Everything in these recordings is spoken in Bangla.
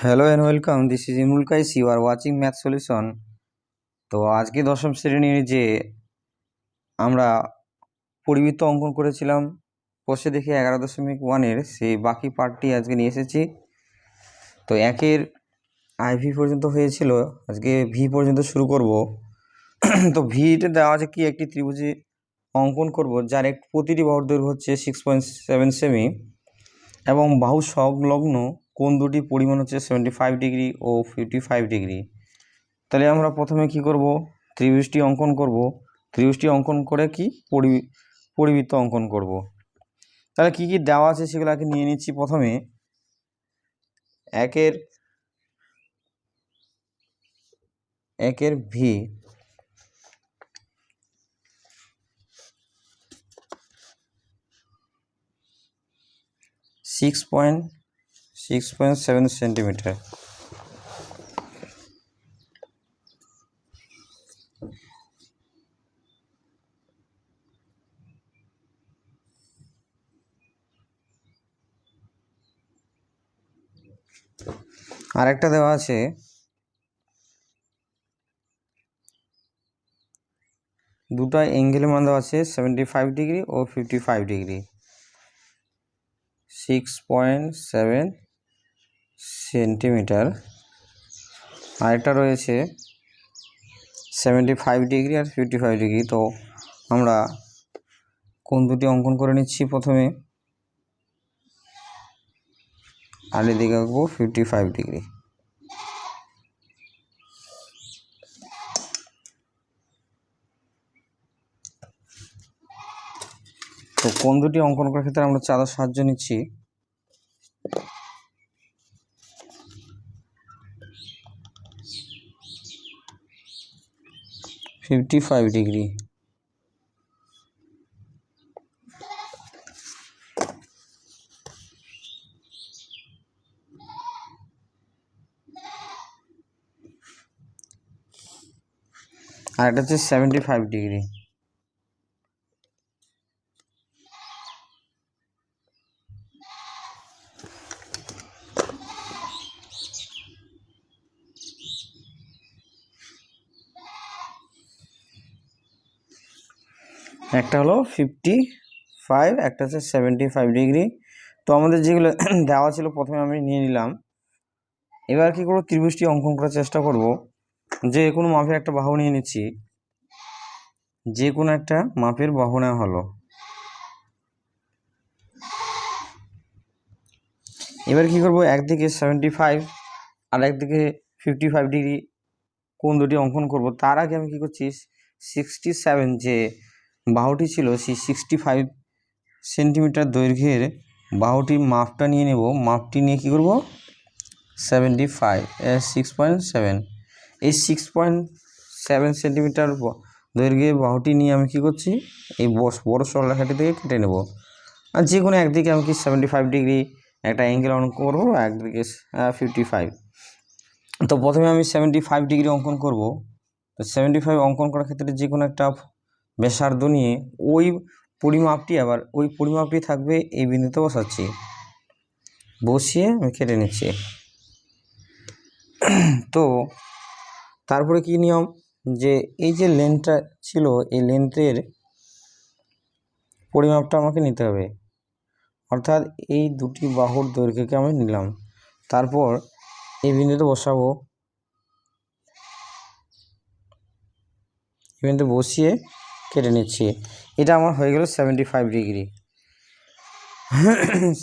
Hello and welcome this is Imrul Kais you are watching math solution তো আজকে দশম শ্রেণির যে আমরা পরিবৃত্ত অঙ্কন করেছিলাম, বসে দেখে এগারো দশমিক ওয়ানের সেই বাকি পার্টটি আজকে নিয়ে এসেছি। তো একের আইভি পর্যন্ত হয়েছিল, আজকে ভি পর্যন্ত শুরু করব। তো ভিতে দেওয়া আছে কি? একটি ত্রিভুজে অঙ্কন করব, যার এক প্রতিটি বাহুর দৈর্ঘ্য হচ্ছে সিক্স পয়েন্ট সেভেন সেমি এবং বাহু সংলগ্ন কোণ দুটি পরিমাণ হচ্ছে সেভেন্টি ফাইভ ডিগ্রি ও ফিফটি ফাইভ ডিগ্রি তাহলে আমরা প্রথমে কি করব? ত্রিভুজটি অঙ্কন করব। ত্রিভুজটি অঙ্কন করে কি পরি, পরিবৃত্ত অঙ্কন করব। তাহলে কি কি দেওয়া আছে সেগুলো আগে নিয়ে নিচ্ছি প্রথমে। একের একের V six point six point seven centimetre আরেকটা দেওয়া আছে দুটো অ্যাঙ্গেলের মান দেওয়া আছে সেভেন্টি ফাইভ ডিগ্রি ও fifty five degree six point seven centimetre. আরেকটা রয়েছে সেভেন্টি ফাইভ ডিগ্রি আর ফিফটি ফাইভ ডিগ্রি তো আমরা কোন দুটি অঙ্কন করে নিচ্ছি প্রথমে? আর এদিকে আঁকবো ফিফটি ফাইভ ডিগ্রি তো কোন দুটি অঙ্কন করার ক্ষেত্রে আমরা চাঁদার সাহায্য নিচ্ছি? ফিফটি ফাইভ ডিগ্রি আর এটা হচ্ছে সেভেন্টি ফাইভ ডিগ্রি একটা হলো ফিফটি ফাইভ একটা হচ্ছে সেভেন্টি ফাইভ ডিগ্রি তো আমাদের যেগুলো দেওয়া ছিল প্রথমে আমি নিয়ে নিলাম। এবার কি করব? ত্রিভুজটি অঙ্কন করার চেষ্টা করব। যে কোনো মাপের একটা বাহু নিয়ে নিচ্ছি। যে কোনো একটা মাপের বাহু নেওয়া হলো। এবার কি করব? একদিকে সেভেন্টি ফাইভ আর একদিকে ফিফটি ফাইভ ডিগ্রি কোন দুটি অঙ্কন করব? তার আগে আমি কি করছি? সিক্সটি সেভেন যে বাহুটি ছিল সেই সিক্সটি ফাইভ সেন্টিমিটার দৈর্ঘ্যের বাহুটির মাপটা নিয়ে নেব। মাপটি নিয়ে কী করব? Seventy five six point seven এই সিক্স পয়েন্ট সেভেন সেন্টিমিটার দৈর্ঘ্যের বাহুটি নিয়ে আমি কী করছি? এই বড় সরলরেখাটি থেকে কেটে নেব। আর যে কোনো একদিকে আমি কি সেভেন্টি ফাইভ ডিগ্রি একটা অ্যাঙ্গেল অঙ্কন করব একদিকে ফিফটি ফাইভ তো প্রথমে আমি সেভেন্টি ফাইভ ডিগ্রি অঙ্কন করব। তো সেভেন্টি ফাইভ অঙ্কন করার ক্ষেত্রে যে কোনো একটা ব্যাসার্ধ নিয়ে ওই পরিমাপটি আবার ওই পরিমাপটি থাকবে এই বিন্দুতে বসাচ্ছি। বসিয়ে আমি কেটে নিচ্ছি। তো তারপরে কি নিয়ম? যে এই যে লেন্থটা ছিল, এই লেন্থের পরিমাপটা আমাকে নিতে হবে। অর্থাৎ এই দুটি বাহুর দৈর্ঘ্যকে আমি নিলাম। তারপর এই বিন্দুতে বসাবো। এই বিন্দুতে বসিয়ে কেটে নিচ্ছি। এটা আমার হয়ে গেল seventy five degree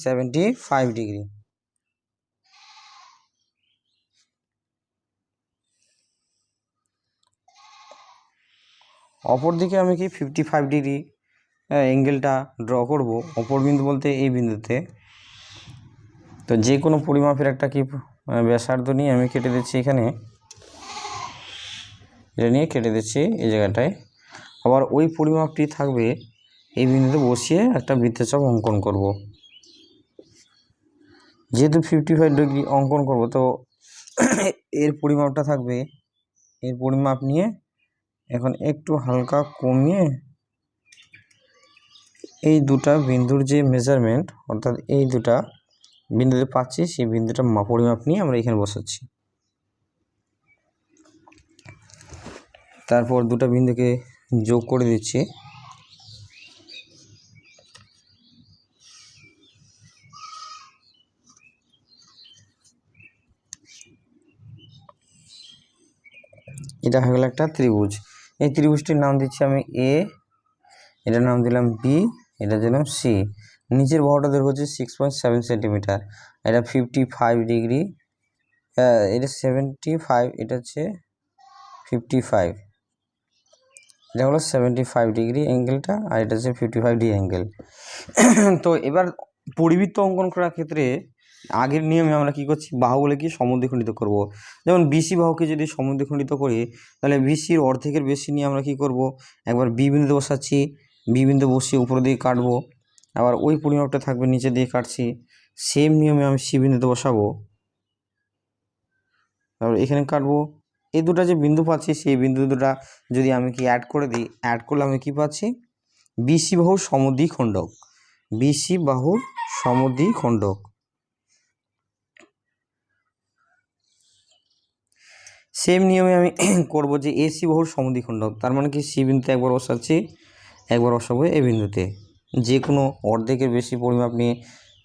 seventy five degree অপর দিকে আমি কি ফিফটি ফাইভ ডিগ্রি অ্যাঙ্গেলটা ড্র করব? অপর বিন্দু বলতে এই বিন্দুতে। তো যে কোনো পরিমাপের একটা কি ব্যাসার্ধ নিয়ে আমি কেটে দিচ্ছি এখানে। এটা নিয়ে কেটে দিচ্ছি এই জায়গাটায়। আবার ওই পরিমাপটি থাকবে এই বিন্দুতে বসিয়ে একটা বৃত্তচাপ অঙ্কন করব। যেহেতু ফিফটি ফাইভ ডিগ্রি অঙ্কন করব, তো এর পরিমাপটা থাকবে, এর পরিমাপ নিয়ে এখন একটু হালকা কমিয়ে এই দুটা বিন্দুর যে মেজারমেন্ট অর্থাৎ এই দুটা বিন্দুতে পাচ্ছি, সেই বিন্দুটা পরিমাপ নিয়ে আমরা এখানে বসাচ্ছি। তারপর দুটো বিন্দুকে যোগ করে দিচ্ছি। এটা হয়ে গেল একটা ত্রিভুজ। এই ত্রিভুজটির নাম দিচ্ছি আমি এ এটার নাম দিলাম বি এটা দিলাম সি নিচের বহরটা দৈর্ঘ্য হচ্ছে সিক্স পয়েন্ট সেভেন সেন্টিমিটার এটা ফিফটি ফাইভ ডিগ্রি এটা সেভেন্টি ফাইভ এটা হচ্ছে ফিফটি ফাইভ এটা হলো সেভেন্টি ফাইভ ডিগ্রি অ্যাঙ্গেলটা আর এটা হচ্ছে ফিফটি ফাইভ ডিগ্রি অ্যাঙ্গেল তো এবার পরিবৃত্ত অঙ্কন করার ক্ষেত্রে আগের নিয়মে আমরা কি করছি? বাহুগুলোকে সমদ্বিখণ্ডিত করব। যেমন বিসি বাহুকে যদি সমদ্বিখণ্ডিত করি, তাহলে বিসির অর্ধেকের বেশি নিয়ে আমরা কি করব? একবার বি বিন্দুতে বসাচ্ছি বি বিন্দু বসিয়ে উপরে দিয়ে কাটবো, আবার ওই পরিমাপটা থাকবে নিচে দিয়ে কাটছি সেম নিয়মে আমি সি বিন্দুতে বসাবো। তারপর এখানে কাটবো এই দুটো যে বিন্দু পাচ্ছি, সেই বিন্দু দুটা যদি আমি কি অ্যাড করে দিই অ্যাড করলে আমি কি পাচ্ছি? বিসি বাহুর সমদ্বিখণ্ডক। বিসি বাহুর সমদ্বিখণ্ডক। সেম নিয়মে আমি করব যে এসি বাহুর সমদ্বিখণ্ডক। তার মানে কি সি বিন্দুতে একবার বসাচ্ছি, একবার বসাবো এ বিন্দুতে। যে কোনো অর্ধেকের বেশি পরিমাপ নিয়ে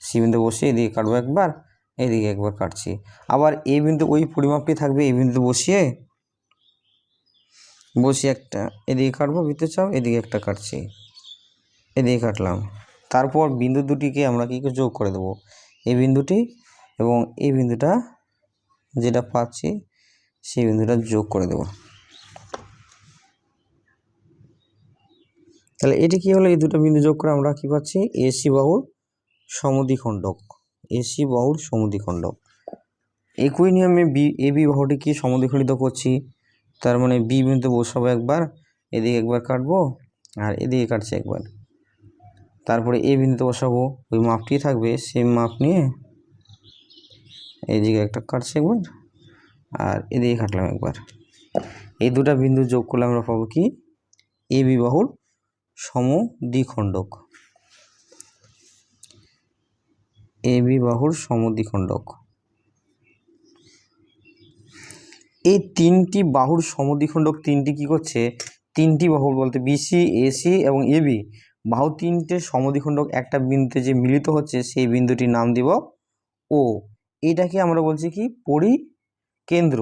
সি বিন্দু বসিয়ে দিয়ে কাটবো একবার। এদিকে একবার কাটছি। আবার এই বিন্দু ওই পরিমাপটি থাকবে এই বিন্দু বসিয়ে বসিয়ে একটা এদিকে কাটবো, ভিতরে চাও এদিকে একটা কাটছি। এদিকে কাটলাম। তারপর বিন্দু দুটিকে আমরা কী যোগ করে দেবো? এই বিন্দুটি এবং এই বিন্দুটা যেটা পাচ্ছি, সেই বিন্দুটা যোগ করে দেবো। তাহলে এটি কি হলো? এই দুটো বিন্দু যোগ করে আমরা কি পাচ্ছি? এসি বাহুর সমদ্বিখণ্ডক। এসি বাহুর সমদ্বিখণ্ডক একই নিয়মে বি, এ বি বাহুটিকে সমদ্বিখণ্ডিত করছি। তার মানে বি বিন্দু বসাবো একবার, এদিকে একবার কাটবো আর এদিকে কাটছি একবার। তারপরে এ বিন্দুতে বসাবো, ওই মাপটি থাকবে সেম মাপ নিয়ে এইদিকে একটা কাটছি একবার আর এদিকে কাটলাম একবার। এই দুটা বিন্দু যোগ করলে আমরা পাবো কি? এ বি বাহুর সমদ্বিখণ্ডক এ বি বাহুর সমদ্বিখণ্ডক। এই তিনটি বাহুর সমদ্বিখণ্ডক তিনটি কি করছে? তিনটি বাহু বলতে বিসি এসি এবং এবি বাহু তিনটে সমদ্বিখণ্ডক একটা বিন্দুতে যে মিলিত হচ্ছে, সেই বিন্দুটির নাম দিব ও। এটাকে আমরা বলছি কি? পরিকেন্দ্র।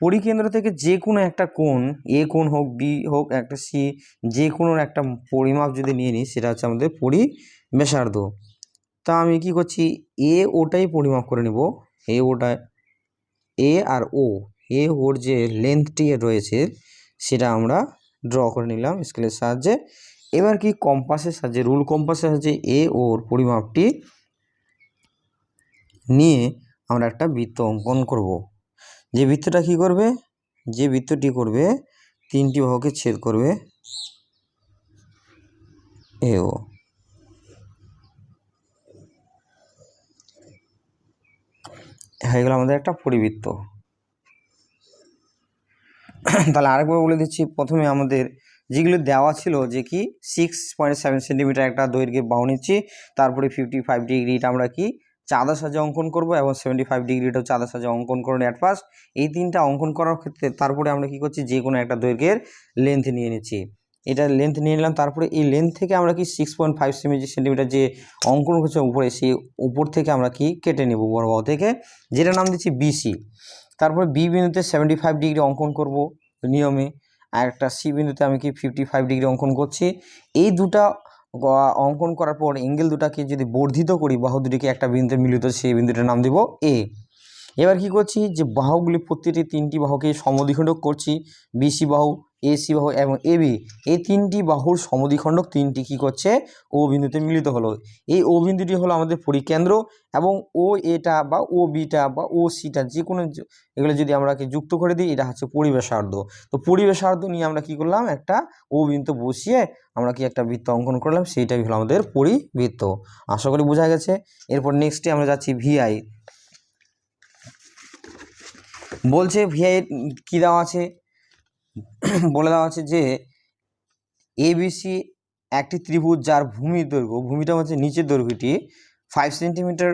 পরিকেন্দ্র থেকে যে কোনো একটা কোণ, এ কোণ হোক, বি হোক, একটা সি, যে কোনো একটা পরিমাপ যদি নিয়ে নিই, সেটা হচ্ছে আমাদের পরিবেশার্ধ। তা আমি কি করছি? এ ওটাই পরিমাপ করে নেব। এ ওটা এ আর ও এ ওর যে লেন্থটি রয়েছে, সেটা আমরা ড্র করে নিলাম স্কেলের সাহায্যে। এবার কি কম্পাসের সাহায্যে রুল কম্পাসের সাহায্যে এ ওর পরিমাপটি নিয়ে আমরা একটা বৃত্ত অঙ্কন করব। যে বৃত্তটা কি করবে? যে বৃত্তটি করবে, তিনটি বাহুকে ছেদ করবে এ হয়ে গেল আমাদের একটা পরিবৃত্ত। তাহলে আরেকবার বলে দিচ্ছি, প্রথমে আমাদের যেগুলো দেওয়া ছিল যে কি সিক্স পয়েন্ট সেভেন সেন্টিমিটার একটা দৈর্ঘ্যের বাহু নিচ্ছি, তারপরে ফিফটি ফাইভ ডিগ্রিটা আমরা কি, চাঁদা সাজে অঙ্কন করব এবং সেভেন্টি ফাইভ ডিগ্রিটাও চাঁদা সাজে অঙ্কন করুন ফার্স্ট এই তিনটা অঙ্কন করার ক্ষেত্রে তারপরে আমরা কি করছি যে কোনো একটা দৈর্ঘ্যের লেন্থ নিয়ে নিচ্ছি। এটা লেন্থ নিয়ে নিলাম। তারপরে এই লেন্থ থেকে আমরা কি six point five semi centimetre যে অঙ্কন করছে উপরে, সেই উপর থেকে আমরা কি কেটে নেব বড় বাহু থেকে? যেটা নাম দিচ্ছি বিসি তারপরে বি বিন্দুতে সেভেন্টি ফাইভ ডিগ্রি অঙ্কন করব নিয়মে। আর একটা সি বিন্দুতে আমি কি ফিফটি ফাইভ ডিগ্রি অঙ্কন করছি। এই দুটা অঙ্কন করার পর অ্যাঙ্গেল দুটাকে যদি বর্ধিত করি, বাহু দুটিকে একটা বিন্দুতে মিলিত, সেই বিন্দুটার নাম দিব এ এবার কি করছি? যে বাহুগুলি প্রতিটি তিনটি বাহুকে সমদ্বিখণ্ডক করছি। বিসি বাহু এসি বাহু এবং এবি এই তিনটি বাহুর সমদ্বিখণ্ডক তিনটি কি করছে? ও বিন্দুতে মিলিত হলো। এই ও বিন্দুটি হলো আমাদের পরিকেন্দ্র এবং ও এটা বা ও বিটা বা ও সিটা যে কোনো এগুলো যদি আমরা যুক্ত করে দিই, এটা হচ্ছে পরিবেশার্ধ। তো পরিবেশার্ধ নিয়ে আমরা কি করলাম? একটা ও বিন্দু বসিয়ে আমরা কি একটা বৃত্ত অঙ্কন করলাম, সেইটাই হলো আমাদের পরিবৃত্ত। আশা করি বোঝা গেছে। এরপর নেক্সটে আমরা যাচ্ছি ভিআই বলছে ভিআই কী দেওয়া আছে? বলে দেওয়া আছে যে এবিসি একটি ত্রিভুজ যার ভূমি দৈর্ঘ্য, ভূমিটা হচ্ছে নিচের দৈর্ঘ্যটি five centimetre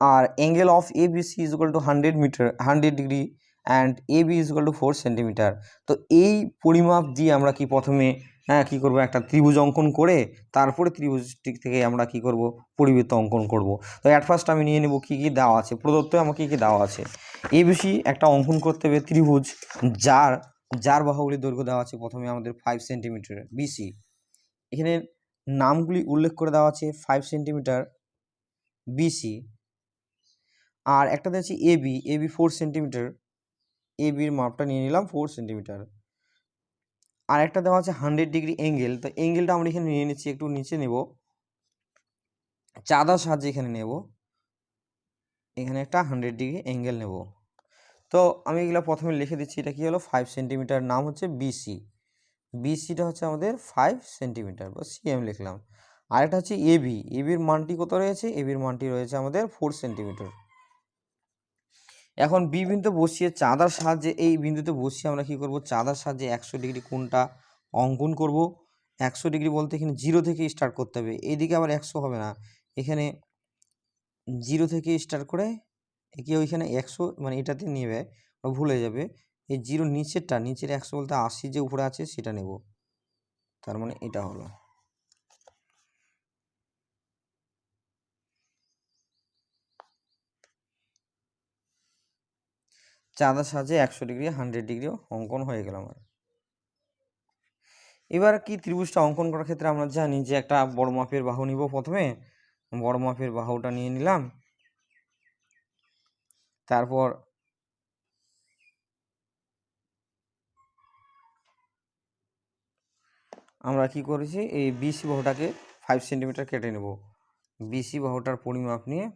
R angle of A B C is equal to hundred metre hundred degree and A B is equal to four centimetre তো এই পরিমাপ দিয়ে আমরা কি প্রথমে হ্যাঁ কী করব? একটা ত্রিভুজ অঙ্কন করে তারপরে ত্রিভুজটি থেকে আমরা কি করব? পরিবৃত্ত অঙ্কন করব। তো অ্যাট ফার্স্ট আমি নিয়ে নেব কী কী দেওয়া আছে। প্রদত্ত আমাকে কী কী দেওয়া আছে? এ বিসি একটা অঙ্কন করতে হবে ত্রিভুজ যার যার বাহুগুলির দৈর্ঘ্য দেওয়া আছে প্রথমে আমাদের ফাইভ সেন্টিমিটার বিসি এখানে নামগুলি উল্লেখ করে দেওয়া আছে ফাইভ সেন্টিমিটার বিসি আর একটা দেওয়া আছে A B A B four centimetre A বির মাপটা নিয়ে নিলাম ফোর সেন্টিমিটার আর একটা দেওয়া আছে হান্ড্রেড ডিগ্রি অ্যাঙ্গেল তো অ্যাঙ্গেলটা আমরা এখানে নিয়ে নিচ্ছি, একটু নিচে নেব। চাঁদার সাহায্যে এখানে নেব। এখানে একটা হান্ড্রেড ডিগ্রি অ্যাঙ্গেল নেব। তো আমি এগুলো প্রথমে লিখে দিচ্ছি, এটা কি হলো? ফাইভ সেন্টিমিটার নাম হচ্ছে বিসি বিসিটা হচ্ছে আমাদের ফাইভ সেন্টিমিটার বা সিএম লিখলাম। আরেকটা হচ্ছে এবি এবির মানটি কত রয়েছে? এবির মানটি রয়েছে আমাদের ফোর সেন্টিমিটার এখন বি বিন্দুতে বসিয়ে চাঁদার সাহায্যে, এই বিন্দুতে বসিয়ে আমরা কী করব? চাঁদার সাহায্যে একশো ডিগ্রি কোণটা অঙ্কন করব। একশো ডিগ্রি বলতে এখানে জিরো থেকে স্টার্ট করতে হবে। এইদিকে আবার একশো হবে না। এখানে জিরো থেকে স্টার্ট করে একে ওইখানে একশো মানে এটাতে নেবে বা ভুলে যাবে। এই জিরো নিচেরটা, নিচের একশো বলতে আশি যে উপরে আছে সেটা নেব। তার মানে এটা হলো। চাঁদার সাজে একশো ডিগ্রি, হান্ড্রেড ডিগ্রি অঙ্কন হয়ে গেল আমার। এবার কি ত্রিভুজটা অঙ্কন করার ক্ষেত্রে আমরা জানি যে একটা বড় মাপের বাহু নিব প্রথমে। বড় মাপের বাহুটা নিয়ে নিলাম। তারপর আমরা কি করেছি? এই বিসি বাহুটাকে ফাইভ সেন্টিমিটার কেটে নেব। বিসি বাহুটার পরিমাপ নিয়ে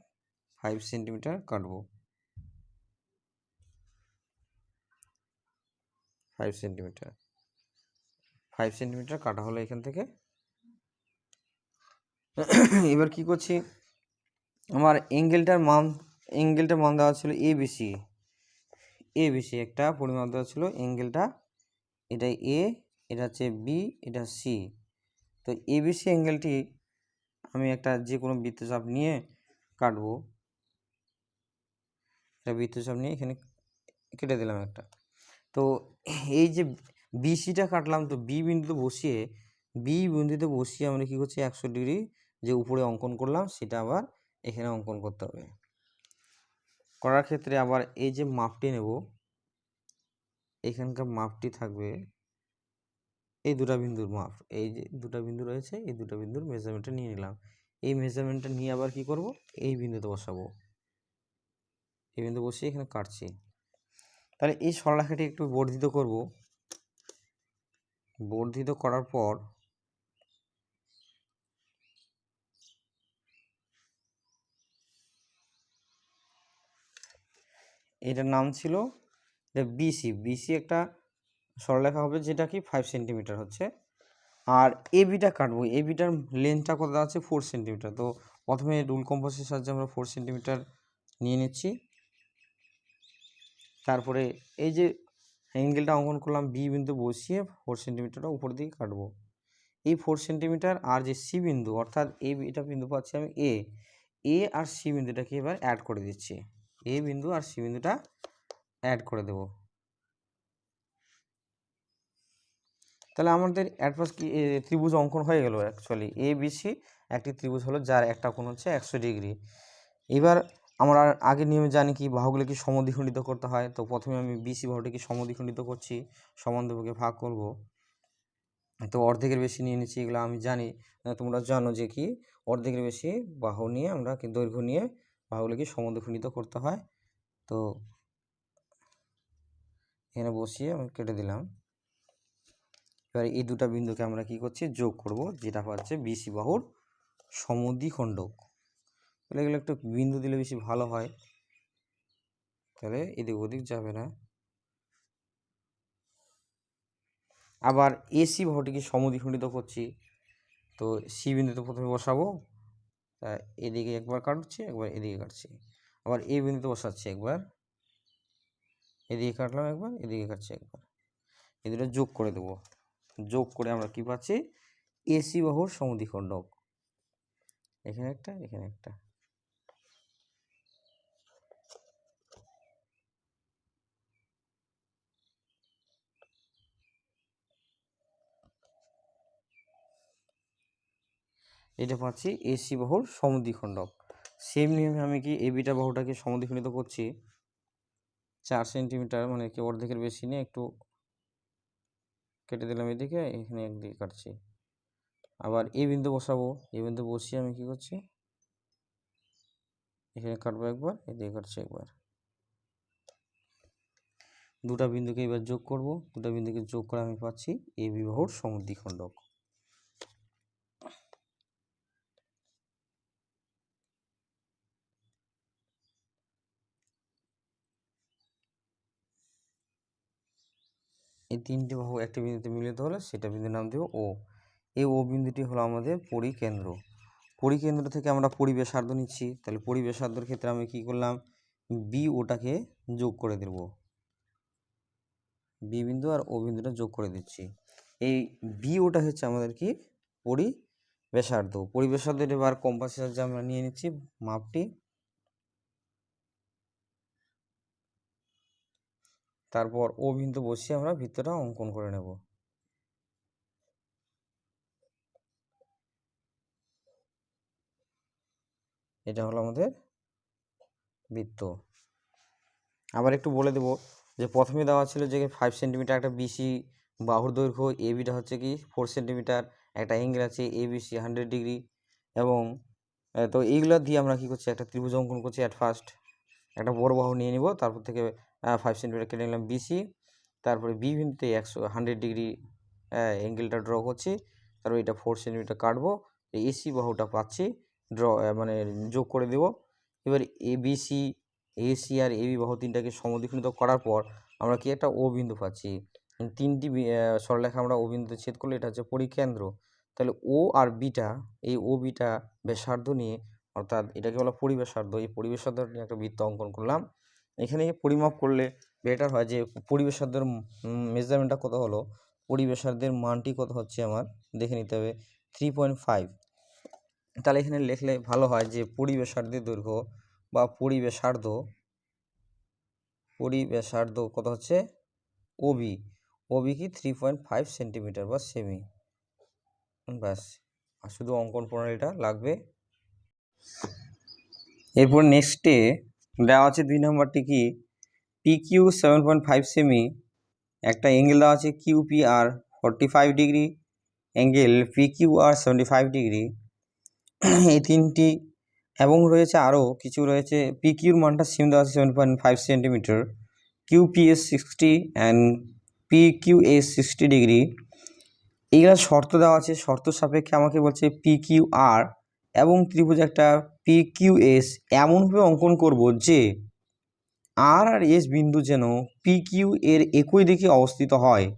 ফাইভ সেন্টিমিটার কাটবো। ফাইভ সেন্টিমিটার ফাইভ সেন্টিমিটার কাটা হলো এখান থেকে। এবার কি করছি? আমার এঙ্গেলটার মান এঙ্গেলটার মান দেওয়া ছিল এ বিসি এ একটা পরিমাপ দেওয়া ছিল এঙ্গেলটা। এটা এ এটা হচ্ছে বি এটা সি তো এ বিসি অ্যাঙ্গেলটি আমি একটা যে কোনো বৃত্তচাপ নিয়ে কাটবো। একটা বৃত্তচাপ নিয়ে এখানে কেটে দিলাম একটা। তো এই যে বিসিটা কাটলাম, তো বি বিন্দুতে বসিয়ে বি বিন্দুতে বসিয়ে আমরা কী করছি? একশো ডিগ্রি যে উপরে অঙ্কন করলাম, সেটা আবার এখানে অঙ্কন করতে হবে। করার ক্ষেত্রে আবার এই যে মাপটি নেব, এখানকার মাপটি থাকবে এই দুটা বিন্দুর মাপ। এই যে দুটা বিন্দু রয়েছে, এই দুটা বিন্দুর মেজারমেন্টটা নিয়ে নিলাম। এই মেজারমেন্টটা নিয়ে আবার কি করব? এই বিন্দুতে বসাবো। এই বিন্দু বসিয়ে এখানে কাটছি। তাহলে এই সরলরেখাটি একটু বর্ধিত করব। বর্ধিত করার পর এটার নাম ছিল এটা বিসি বিসি একটা সরলরেখা হবে যেটা কি ফাইভ সেন্টিমিটার হচ্ছে। আর এ এবিটা কাটবো এবিটার লেন্থটা কত আছে? ফোর সেন্টিমিটার তো প্রথমে রুল কম্পাসের সাহায্যে আমরা ফোর সেন্টিমিটার নিয়ে নিচ্ছি। তারপরে এই যে অ্যাঙ্গেলটা অঙ্কন করলাম বি বিন্দু বসিয়ে ফোর সেন্টিমিটারটা উপর দিকে কাটবো। এই ফোর সেন্টিমিটার আর যে সি বিন্দু, অর্থাৎ এই এটা বিন্দু পাচ্ছি আমি এ এ আর সি বিন্দুটাকে এবার অ্যাড করে দিচ্ছি। এ বিন্দু আর সি বিন্দুটা অ্যাড করে দেব। তাহলে আমাদের অ্যাডভান্স কি? ত্রিভুজ অঙ্কন হয়ে গেল অ্যাকচুয়ালি এ বিসি একটি ত্রিভুজ হলো যার একটা কোণ হচ্ছে একশো ডিগ্রি। এবার আমরা আগের নিয়মে জানি কি, বাহুগুলোকে সমদ্বিখণ্ডিত করতে হয়। তো প্রথমে আমি বিসি বাহুটিকে সমদ্বিখণ্ডিত করছি, সমান দুভাগে ভাগ করব। তো অর্ধেকের বেশি নিয়ে নিচ্ছি, এগুলো আমি জানি। তোমরা জানো যে কি, অর্ধেকের বেশি বাহু নিয়ে আমরা কি দৈর্ঘ্য নিয়ে বাহুগুলোকে সমদ্বিখণ্ডিত করতে হয়। তো এখানে বসিয়ে আমি কেটে দিলাম। এবার এই দুটা বিন্দুকে আমরা কি করছি? যোগ করব, যেটা হচ্ছে বিসি বাহুর সমদ্বিখণ্ডক। তাহলে এগুলো একটু বিন্দু দিলে বেশি ভালো হয়। তাহলে এদিক ওদিক যাবে না। আবার এসি বাহুটিকে সমদ্বিখণ্ডিত করছি। তো সি বিন্দুতে প্রথমে বসাবো। তা এদিকে একবার কাটছি, একবার এদিকে কাটছি। আবার এই বিন্দুতে বসাচ্ছি একবার। এদিকে কাটলাম একবার, এদিকে কাটছি একবার। এই দুটো যোগ করে দেবো। যোগ করে আমরা কি পাচ্ছি? এসি বাহুর সমদ্বিখণ্ডক। এখানে একটা এখানে একটা। এটা পাচ্ছি এসি বাহুর সমদ্বিখণ্ডক। সেম নিয়মে আমি কি এই বিটা বাহুটাকে সমদ্বিখণ্ডিত করছি? চার সেন্টিমিটার মানে কি অর্ধেকের বেশি নিয়ে একটু কেটে দিলাম এদিকে, এখানে একদিকে কাটছি। আবার এই বিন্দু বসাবো। এই বিন্দু বসিয়ে আমি কি করছি? এখানে কাটবো একবার এদিকে কাটছি একবার। দুটা বিন্দুকে এবার যোগ করব। দুটা বিন্দুকে যোগ করে আমি পাচ্ছি এ বিবাহর সমদ্বিখণ্ডক। এই তিনটি বাহু একটি বিন্দুতে মিলিত হলে সেটা বিন্দুর নাম দেব ও এই ও বিন্দুটি হলো আমাদের পরিকেন্দ্র। পরিকেন্দ্র থেকে আমরা পরিবেশার্ধ নিচ্ছি। তাহলে পরিবেশার্ধর ক্ষেত্রে আমি কি করলাম? বি ওটাকে যোগ করে দেব। বি বিন্দু আর ও বিন্দুটা যোগ করে দিচ্ছি। এই বি ওটা হচ্ছে আমাদের কি? পরিবেশার্ধ। পরিবেশার্ধের এবার কম্পাসের সাহায্যে আমরা নিয়ে নিচ্ছি মাপটি। তারপর ও বিন্দু বসিয়ে আমরা বৃত্তটা অঙ্কন করে নেব। এটা হলো আমাদের বৃত্ত। আবার একটু বলে দেব যে প্রথমে দেওয়া ছিল যে ফাইভ সেন্টিমিটার একটা বিসি বাহুর দৈর্ঘ্য এ বিটা হচ্ছে কি ফোর সেন্টিমিটার একটা অ্যাঙ্গেল আছে এ বিসি হান্ড্রেড ডিগ্রি এবং তো এইগুলো দিয়ে আমরা কি করছি, একটা ত্রিভুজ অঙ্কন করছি অ্যাট ফার্স্ট একটা বড় বাহু নিয়ে নিব, তারপর থেকে ফাইভ সেন্টিমিটার কেটে নিলাম বিসি তারপরে বি বিন্দুতে একশো হান্ড্রেড ডিগ্রি অ্যাঙ্গেলটা ড্র করছি তারপর এটা ফোর সেন্টিমিটার কাটবো এসি বাহুটা পাচ্ছি ড্র মানে যোগ করে দেব এবার এ বিসি এসি আর এবি বাহু তিনটাকে সমদ্বিখণ্ডিত করার পর আমরা কি একটা ও বিন্দু পাচ্ছি তিনটি বি- আহ, সরলরেখা আমরা ও বিন্দুতে ছেদ করলে এটা হচ্ছে পরিকেন্দ্র তাহলে ও আর বিটা এই ও বিটা ব্যাসার্ধ নিয়ে অর্থাৎ এটাকে বলা পরিবেশার্ধ এই পরিবেশার্ধ নিয়ে একটা বৃত্ত অঙ্কন করলাম এখানে পরিমাপ করলে বেটার হয় যে পরিবেশার্ধের মেজারমেন্টটা কত হলো? পরিবেশার্ধের মানটি কত হচ্ছে আমার? দেখে নিতে হবে। থ্রি পয়েন্ট ফাইভ তাহলে এখানে লিখলে ভালো হয় যে পরিবেশার্ধের দৈর্ঘ্য বা পরিবেশার্ধ পরিবেশার্ধ কত হচ্ছে? ওবি ওবি কি থ্রি পয়েন্ট ফাইভ সেন্টিমিটার বা সেমি ব্যাস। আর শুধু অঙ্কন প্রণালীটা লাগবে। এরপর নেক্সটে দেওয়া আছে দুই নম্বরটি কি? P Q seven point five semi একটা অ্যাঙ্গেল দেওয়া আছে Q P R forty five degree angle P Q R seventy five degree এই তিনটি, এবং রয়েছে আরও কিছু রয়েছে পি কিউর মানটা সেম দেওয়া আছে seven point five centimetre Q P S sixty and P Q S sixty degree এইগুলো শর্ত দেওয়া আছে, শর্ত সাপেক্ষে আমাকে বলছে পি কিউ আর এবং ত্রিভুজ একটা এস এমনভাবে অঙ্কন করব যে আর আর এস বিন্দু যেন পি কিউ এর একই দিকে অবস্থিত হয়।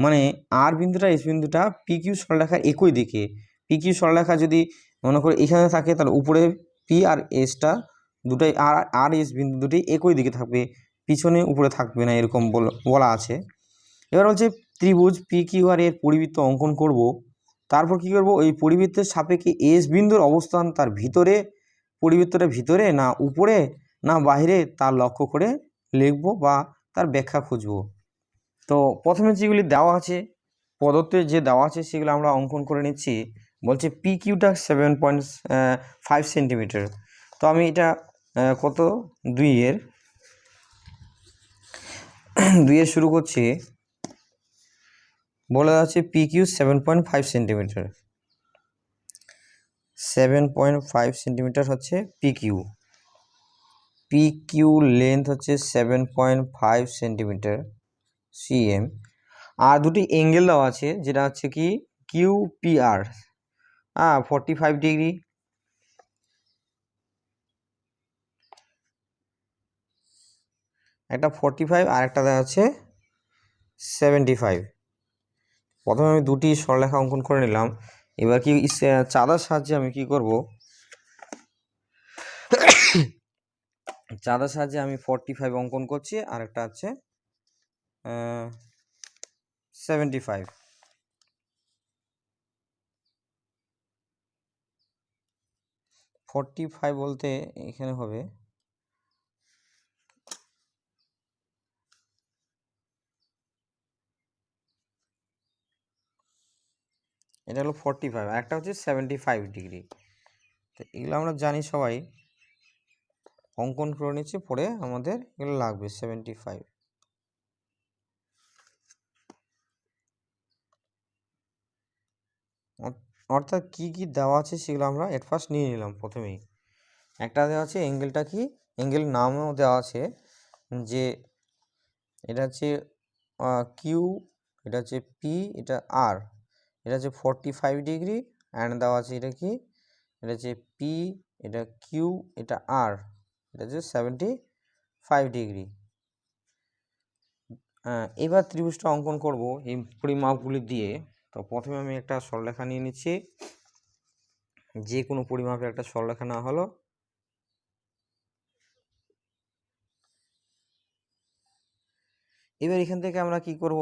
মানে আর বিন্দুটা এস বিন্দুটা পি কিউ সরলরেখার একই দিকে। পি কিউ সরলরেখা যদি মনে করে এখানে থাকে, তাহলে উপরে পি আর এসটা দুটাই আর আর এস বিন্দু দুটোই একই দিকে থাকবে। পিছনে উপরে থাকবে না, এরকম বল- আছে। এবার হচ্ছে ত্রিভুজ পি কিউ আর এর পরিবৃত্ত অঙ্কন করব। তারপর কি করব? ওই পরিবৃত্তের সাপেক্ষে এস বিন্দুর অবস্থান তার ভিতরে পরিবৃত্তটা ভিতরে না উপরে, না বাইরে তার লক্ষ্য করে লিখব বা তার ব্যাখ্যা খুঁজব। তো প্রথমে যেগুলি দেওয়া আছে পদত্বে যে দেওয়া আছে সেগুলো আমরা অঙ্কন করে নিচ্ছি। বলছে পি কিউটা সেভেন পয়েন্ট ফাইভ সেন্টিমিটার তো আমি এটা কত? দুইয়ের দুইয়ের শুরু করছি। বলা আছে P Q seven point five centimetre seven point five centimetre হচ্ছে P Q P Q length হচ্ছে seven point five centimetre cm আর দুটি অ্যাঙ্গেল দেওয়া আছে, যেটা হচ্ছে কি কিউ পি আর হ্যাঁ ফর্টি ফাইভ ডিগ্রি একটা ফর্টি ফাইভ আর একটা দেওয়া আছে সেভেন্টি ফাইভ প্রথমে আমি দুটি সরলরেখা অঙ্কন করে নিলাম। এবার কি চাঁদার সাহায্যে আমি কি করব? চাঁদার সাহায্যে আমি ফর্টি ফাইভ অঙ্কন করছি আর একটা আছে সেভেন্টি ফাইভ ফর্টি ফাইভ বলতে এখানে হবে এটা হলো ফর্টি ফাইভ একটা হচ্ছে সেভেন্টি ফাইভ ডিগ্রি তো এগুলো আমরা জানি সবাই। অঙ্কন করে নিচ্ছি, পরে আমাদের এগুলো লাগবে সেভেন্টি ফাইভ অর্থাৎ কি কি দেওয়া আছে সেগুলো আমরা এট ফার্স্ট নিয়ে নিলাম প্রথমেই। একটা দেওয়া আছে অ্যাঙ্গেলটা কি? অ্যাঙ্গেল নামও দেওয়া আছে যে এটা হচ্ছে কিউ এটা হচ্ছে পি এটা আর এটা হচ্ছে ফর্টি ফাইভ ডিগ্রি অ্যান্ড দেওয়া আছে এটা কি? এটা হচ্ছে পি এটা কিউ এটা আর এটা হচ্ছে সেভেন্টি ফাইভ ডিগ্রি এবার ত্রিভুজটা অঙ্কন করব এই পরিমাপগুলি দিয়ে। তো প্রথমে আমি একটা সরলরেখা নিয়ে নিচ্ছি। যে কোনো পরিমাপে একটা সরলরেখা নেওয়া হলো। এবার এখান থেকে আমরা কি করব?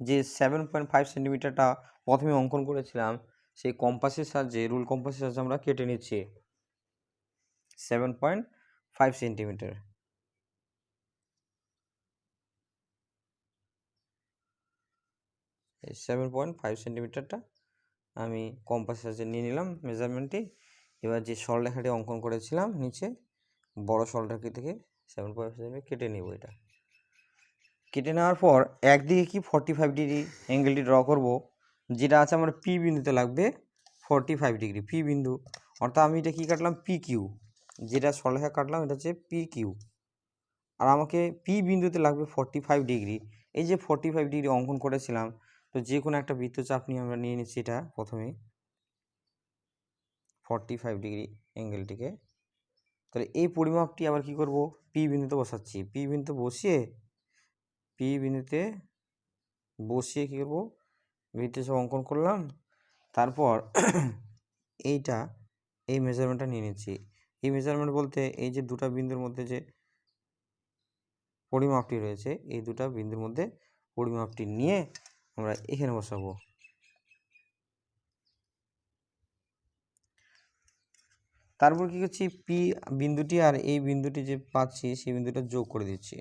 যে সেভেন পয়েন্ট ফাইভ সেন্টিমিটারটা প্রথমে অঙ্কন করেছিলাম, সেই কম্পাসের সাহায্যে রুল কম্পাসের সাহায্যে আমরা কেটে নিচ্ছি seven point five centimetre seven point five সেন্টিমিটারটা আমি কম্পাসের সাহায্যে নিয়ে নিলাম মেজারমেন্টটি এবার যে সরলরেখাটি অঙ্কন করেছিলাম নিচে, বড় সরলরেখা থেকে সেভেন পয়েন্ট সেন্টিমিটার কেটে নেব এটা। কেটে নেওয়ার পর একদিকে কি ফর্টি ফাইভ ডিগ্রি অ্যাঙ্গেলটি ড্র করব? যেটা আছে আমার পি বিন্দুতে লাগবে ফর্টি ফাইভ ডিগ্রি পি বিন্দু। অর্থাৎ আমি এটা কী কাটলাম? পি কিউ যেটা সরলেখা কাটলাম, এটা হচ্ছে পি কিউ আর আমাকে পি বিন্দুতে লাগবে ফর্টি ফাইভ ডিগ্রি এই যে ফর্টি ফাইভ ডিগ্রি অঙ্কন করেছিলাম, তো যে কোনো একটা বৃত্তচাপ নিয়ে আমরা নিয়ে নিচ্ছি এটা প্রথমে। ফর্টি ফাইভ ডিগ্রি অ্যাঙ্গেলটিকে তাহলে এই পরিমাপটি আবার কি করব? পি বিন্দুতে বসাচ্ছি। পি বিন্দুতে বসিয়ে পি বিন্দুতে বসিয়ে কী করব? বৃত্তচাপ অঙ্কন করলাম। তারপর এইটা, এই মেজারমেন্টটা নিয়ে নিচ্ছি। এই মেজারমেন্ট বলতে এই যে দুটা বিন্দুর মধ্যে যে পরিমাপটি রয়েছে, এই দুটা বিন্দুর মধ্যে পরিমাপটি নিয়ে আমরা এখানে বসাবো। তারপর কি করছি? পি বিন্দুটি আর এই বিন্দুটি যে পাচ্ছি, সেই বিন্দুটা যোগ করে দিচ্ছি।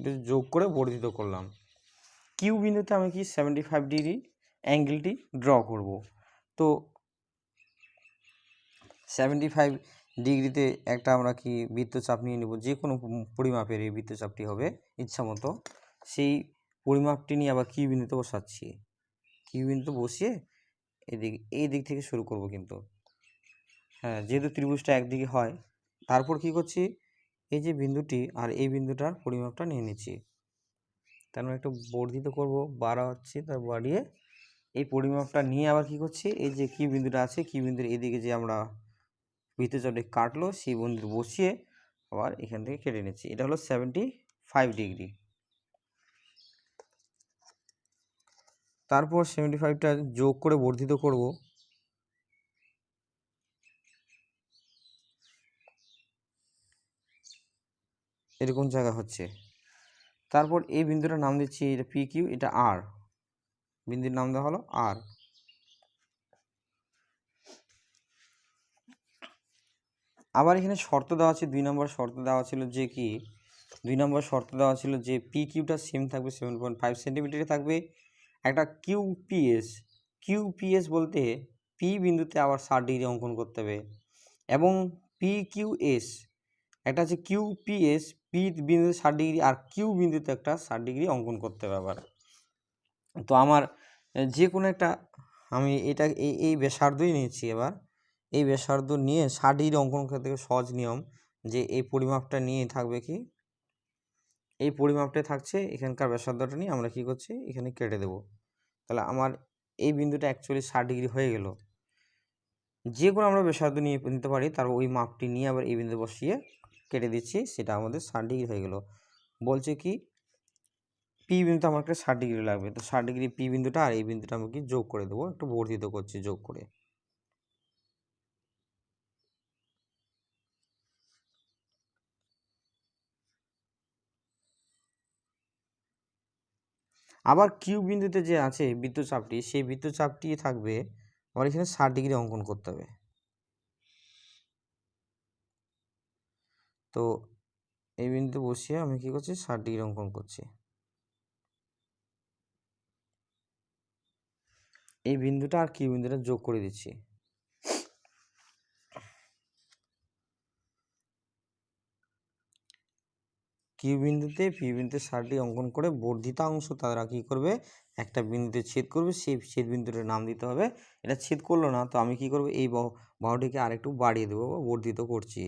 এটা যোগ করে বর্ধিত করলাম। কিউ বিন্দুতে আমি কি সেভেন্টি ফাইভ ডিগ্রি অ্যাঙ্গেলটি ড্র করব? তো সেভেন্টি ফাইভ ডিগ্রিতে একটা আমরা কি বৃত্তচাপ নিয়ে নেব? যে কোনো পরিমাপের এই বৃত্তচাপটি হবে ইচ্ছা মতো। সেই পরিমাপটি নিয়ে আবার কিউ বিন্দুতে বসাচ্ছি। কিউ বিন্দুতে বসিয়ে এদিক, এই দিক থেকে শুরু করব কিন্তু। হ্যাঁ যেহেতু ত্রিভুজটা একদিকে হয়, তারপর কি করছি? এই যে বিন্দুটি আর এই বিন্দুটার পরিমাপটা নিয়ে নিচ্ছি। তার মানে একটু বর্ধিত করব বাড়া হচ্ছে তার বাড়িয়ে এই পরিমাপটা নিয়ে আবার কি করছি? এই যে কি বিন্দুটা আছে, কি বিন্দুর এদিকে যে আমরা বৃত্তচাপটি কাটলো, সেই বিন্দু বসিয়ে আবার এখান থেকে কেটে নিচ্ছি। এটা হলো সেভেন্টি ফাইভ ডিগ্রি তারপর সেভেন্টি ফাইভটা যোগ করে বর্ধিত করব। এরকম জায়গা হচ্ছে। তারপর এই বিন্দুটার নাম দিচ্ছি, এটা পি কিউ এটা আর বিন্দুর নাম দেওয়া হলো আর আবার এখানে শর্ত দেওয়া আছে, দুই নম্বর শর্ত দেওয়া ছিল যে কি? দুই নম্বর শর্ত দেওয়া ছিল যে পি কিউটা সেম থাকবে সেভেন পয়েন্ট ফাইভ সেন্টিমিটারে থাকবে। একটা কিউ পিএস কিউ পিএস বলতে পি বিন্দুতে আবার ষাট ডিগ্রি অঙ্কন করতে হবে। এবং পি কিউ এস একটা হচ্ছে কিউ পিএস পি বিন্দুতে ষাট ডিগ্রি আর কিউ বিন্দুতে একটা ষাট ডিগ্রি অঙ্কন করতে হবে তো আমার যে কোনো একটা, আমি এটা এই এই ব্যাসার্ধই নিয়েছি এবার। এই ব্যাসার্ধ নিয়ে ষাট ডিগ্রি অঙ্কন করতে থেকে সহজ নিয়ম যে এই পরিমাপটা নিয়ে থাকবে কি? এই পরিমাপটা থাকছে, এখানকার ব্যাসার্ধটা নিয়ে আমরা কি করছি? এখানে কেটে দেব। তাহলে আমার এই বিন্দুটা অ্যাকচুয়ালি ষাট ডিগ্রি হয়ে গেল। যে কোনো আমরা ব্যাসার্ধ নিয়ে নিতে পারি তারপর ওই মাপটি নিয়ে আবার এই বিন্দু বসিয়ে কেটে দিচ্ছি, সেটা আমাদের ষাট ডিগ্রি হয়ে গেল। বলছে কি পি বিন্দুটা আমাকে ষাট ডিগ্রি লাগবে, তো ষাট ডিগ্রি পি বিন্দুটা আর এই বিন্দুটা আমাকে যোগ করে দেবো, একটু বর্ধিত করছি যোগ করে। আবার কিউ বিন্দুতে যে আছে বিদ্যুৎ বৃত্তচাপটি সেই বিদ্যুৎ বৃত্তচাপটি থাকবে, আমার এখানে ষাট ডিগ্রি অঙ্কন করতে হবে। তো এই বিন্দুতে বসিয়ে আমি কি করছি? ষাট ডিগ্রি অঙ্কন করছি। এই বিন্দুটা আর কিউ বিন্দুটা যোগ করে দিচ্ছি। কিউ বিন্দুতে পি বিন্দুতে ষাটটি অঙ্কন করে বর্ধিতাংশ তারা কি করবে? একটা বিন্দুতে ছেদ করবে, সেই ছেদ বিন্দুটার নাম দিতে হবে। এটা ছেদ করল না, তো আমি কি করব? এই বাহু বাহুটিকে আরেকটু বাড়িয়ে দেবো বা বর্ধিত করছি।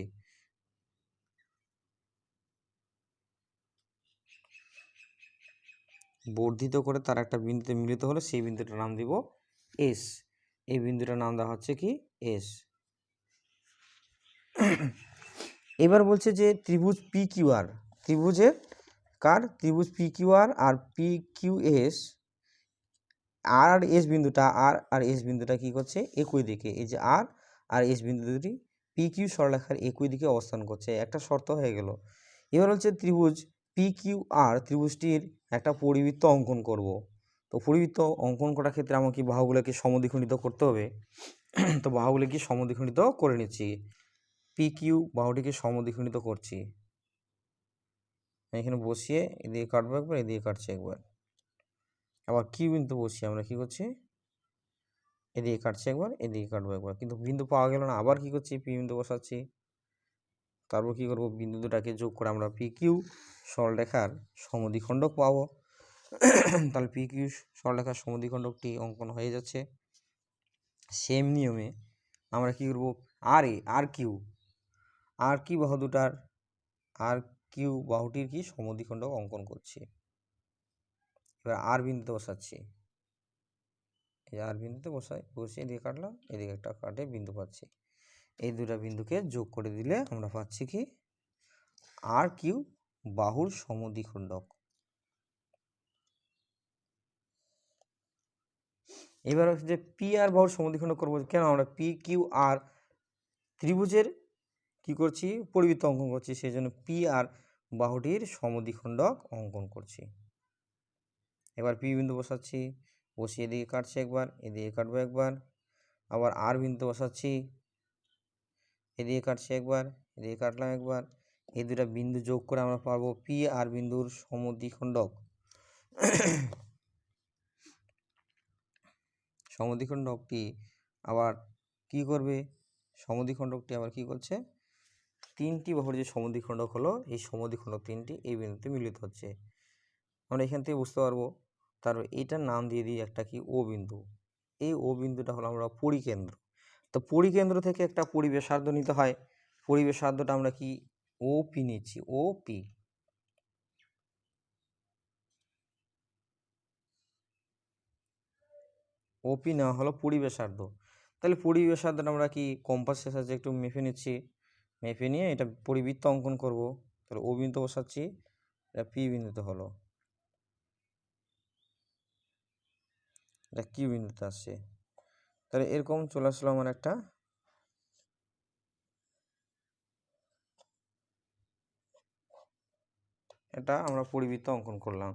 বর্ধিত করে তার একটা বিন্দুতে মিলিত হলে সেই বিন্দুটার নাম দিব এস এই বিন্দুটার নাম দেওয়া হচ্ছে কি এস এবার বলছে যে ত্রিভুজ পি কিউ আর ত্রিভুজের কার? ত্রিভুজ পি কিউ আর আর পি কিউ এস আর আর এস বিন্দুটা আর আর এস বিন্দুটা কি করছে? একই দিকে। এই যে আর আর এস বিন্দু দুটি পি কিউ সরলেখার একই দিকে অবস্থান করছে। একটা শর্ত হয়ে গেল। এবার হচ্ছে ত্রিভুজ পি কিউ আর ত্রিভুজটির একটা পরিবৃত্ত অঙ্কন করব। তো পরিবৃত্ত অঙ্কন করার ক্ষেত্রে আমাকে বাহুগুলোকে সমদ্বিখণ্ডিত করতে হবে। তো বাহুগুলোকে সমদ্বিখণ্ডিত করে নিচ্ছি। পি কিউ বাহুটিকে সমদ্বিখণ্ডিত করছি। এখানে বসিয়ে এদিকে কাটবো একবার এদিকে কাটছি একবার। আবার কিউ বিন্দু বসিয়ে আমরা কি করছি? এদিকে কাটছি একবার এদিকে কাটবো একবার। কিন্তু বিন্দু পাওয়া গেল না, আবার কি করছি? পি বিন্দু বসাচ্ছি। তারপর কি করব? বিন্দু দুটাকে যোগ করে আমরা পি কিউ সরলরেখার সমদ্বিখণ্ডক পাবো। তাহলে পি কিউ সরলরেখার সমদ্বিখণ্ডকটি অঙ্কন হয়ে যাচ্ছে। সেম নিয়মে আমরা কি করব? আর এ আর কিউ আর কি বাহু দুটার আর কিউ বাহুটির কি সমদ্বিখণ্ডক অঙ্কন করছি। এবার আর বিন্দুতে বসাচ্ছি। এই আর বিন্দুতে বসাই, বসিয়ে এদিকে কাটলাম, এদিকে একটা কাটে, বিন্দু পাচ্ছি। এই দুটা বিন্দুকে যোগ করে দিলে আমরা পাচ্ছি কি? আর কিউ বাহুর সমদ্বিখণ্ডক। এবার হচ্ছে যে পি আর বাহুর সমদ্বিখণ্ডক করব কেন আমরা পি কিউ আর ত্রিভুজের কি করছি? পরিবৃত্ত অঙ্কন করছি সেই জন্য পি আর বাহুটির সমদ্বিখণ্ডক অঙ্কন করছি। এবার পি বিন্দু বসাচ্ছি, বসিয়ে এদিকে কাটছে একবার, এদিকে কাটবো একবার। আবার আর বিন্দু বসাচ্ছি এদিকে কাটছে একবার, এদিকে কাটলাম একবার। এই দুটা বিন্দু যোগ করে আমরা পাবো পি আর বিন্দুর সমদ্বিখণ্ডক। সমদ্বিখণ্ডকটি আবার কি করবে? সমদ্বিখণ্ডকটি আবার কি করছে? তিনটি বাহুর যে সমদ্বিখণ্ডক হলো, এই সমদ্বিখণ্ডক তিনটি এই বিন্দুতে মিলিত হচ্ছে। আমরা এখান থেকে বুঝতে পারব, তারপর এইটার নাম দিয়ে দিই একটা কি? ও বিন্দু। এই ও বিন্দুটা হলো আমরা পরিকেন্দ্র। তো পরিকেন্দ্র থেকে একটা পরিবেশার্ধ নিতে হয়। পরিবেশার্ধটা আমরা কি? ও পি নিচ্ছি ও পি ওপি নেওয়া হলো পরিবেশার্ধ তাহলে পরিবেশার্ধটা আমরা কি কম্পাসের সাহায্যে একটু মেপে নিচ্ছি? মেপে নিয়ে এটা পরিবৃত্ত অঙ্কন করব। তাহলে ও বিন্দু বসাচ্ছি, এটা পি বিন্দুতে হলো। এটা কিউ বিন্দুতে আসছে। তাহলে এরকম চলে আসলো আমার একটা। এটা আমরা পরিবৃত্ত অঙ্কন করলাম।